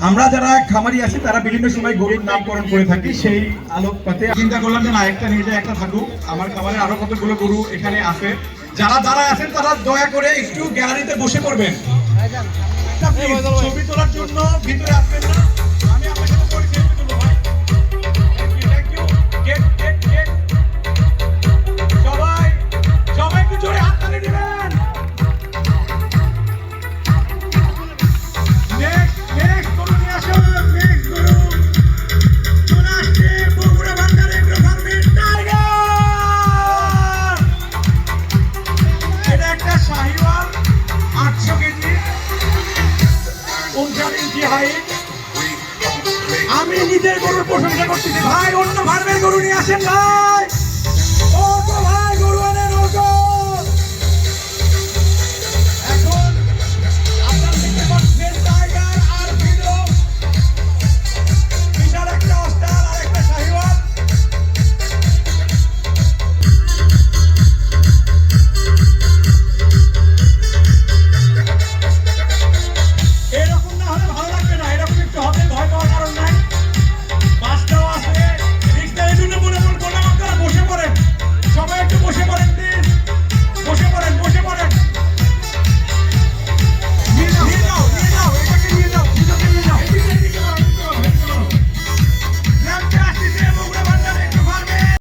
আমরা যারা খামারি আছি তারা বিভিন্ন সময় গরুর নামকরণ করে থাকি সেই আলোকপাতে। চিন্তা করলাম যে না একটা নিয়ে যায় একটা থাকুক। আমার খামারে আরও কতগুলো গরু এখানে আছে। যারা দাঁড়ায় আছেন তারা দয়া করে একটু গ্যালারিতে বসে পড়বেন। ছবি তোলার জন্য ভিতরে আসবেন না। আমি নিজের গরুর প্রশংসা করতেছি। ভাই অন্য ফার্মের গরু নিয়ে আসেন ভাই